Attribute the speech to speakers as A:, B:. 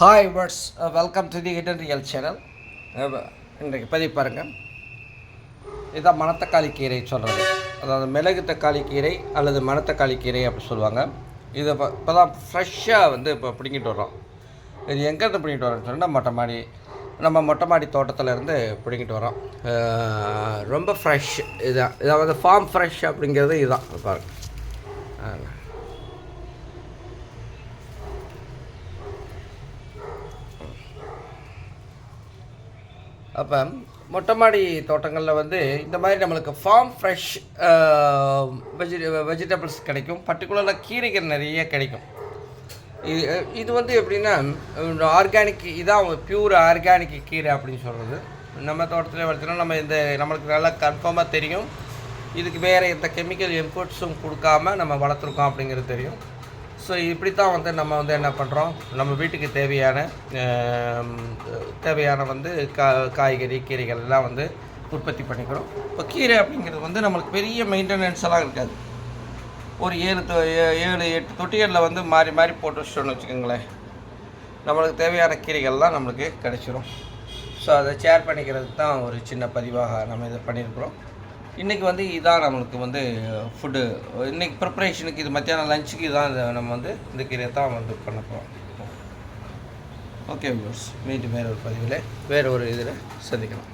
A: Hi words welcome to the hidden real channel இன்றைக்கு பதிவு பாருங்கள் இதுதான் மணத்தக்காளி கீரை சொல்கிறது அதாவது மிளகு தக்காளி கீரை அல்லது மணத்தக்காளி கீரை அப்படி சொல்லுவாங்க. இதை இப்போ இப்போ தான் ஃப்ரெஷ்ஷாக வந்து இப்போ பிடிங்கிட்டு வர்றோம். இது எங்கேருந்து பிடிங்கிட்டு வரோம்னு சொன்னால் மொட்டை மாடி நம்ம மொட்டை மாடி தோட்டத்தில் இருந்து பிடிங்கிட்டு வரோம் ரொம்ப ஃப்ரெஷ் இதுதான் இதாவது ஃபார்ம் ஃப்ரெஷ் அப்படிங்கிறது இதுதான் பாருங்கள் அப்போ மொட்டை மாடி தோட்டங்களில் வந்து இந்த மாதிரி நம்மளுக்கு ஃபார்ம் ஃப்ரெஷ் வெஜி வெஜிடபிள்ஸ் கிடைக்கும். பர்டிகுலராக கீரைகள் நிறைய கிடைக்கும். இது இது வந்து எப்படின்னா ஆர்கானிக் இதான் பியூர் ஆர்கானிக் கீரை அப்படின்னு சொல்கிறது நம்ம தோட்டத்தில் வளர்த்தினா நம்ம இந்த நம்மளுக்கு நல்லா கன்ஃபார்மாக தெரியும். இதுக்கு வேறு எந்த கெமிக்கல் இன்புட்ஸும் கொடுக்காம நம்ம வளர்த்துருக்கோம் அப்படிங்கிறது தெரியும். ஸோ இப்படி தான் வந்து நம்ம வந்து என்ன பண்ணுறோம் நம்ம வீட்டுக்கு தேவையான தேவையான வந்து கா காய்கறி கீரைகள் எல்லாம் வந்து உற்பத்தி பண்ணிக்கிறோம். இப்போ கீரை அப்படிங்கிறது வந்து நம்மளுக்கு பெரிய மெயின்டெனன்ஸ் எல்லாம் இருக்காது. ஒரு ஏழு தொ- ஏழு எட்டு தொட்டிகளில் வந்து மாறி மாறி போட்டு வச்சிட்டோம்னு வச்சுக்கோங்களேன். நம்மளுக்கு தேவையான கீரைகள்லாம் நம்மளுக்கு கிடச்சிரும். ஸோ அதை ஷேர் பண்ணிக்கிறதுக்கு தான் ஒரு சின்ன பதிவாக நம்ம இதை பண்ணியிருக்கிறோம். இன்றைக்கி வந்து இதான் நம்மளுக்கு வந்து ஃபுட்டு இன்றைக்கி ப்ரிப்பரேஷனுக்கு இது மத்தியானம் லஞ்சுக்கு இதான் இதை நம்ம வந்து இந்த கீரையை தான் வந்து பண்ண போகிறோம் ஓகே வியூர்ஸ் மீண்டும் வேறு ஒரு பதிவில் வேறு ஒரு இதில் சந்திக்கலாம்.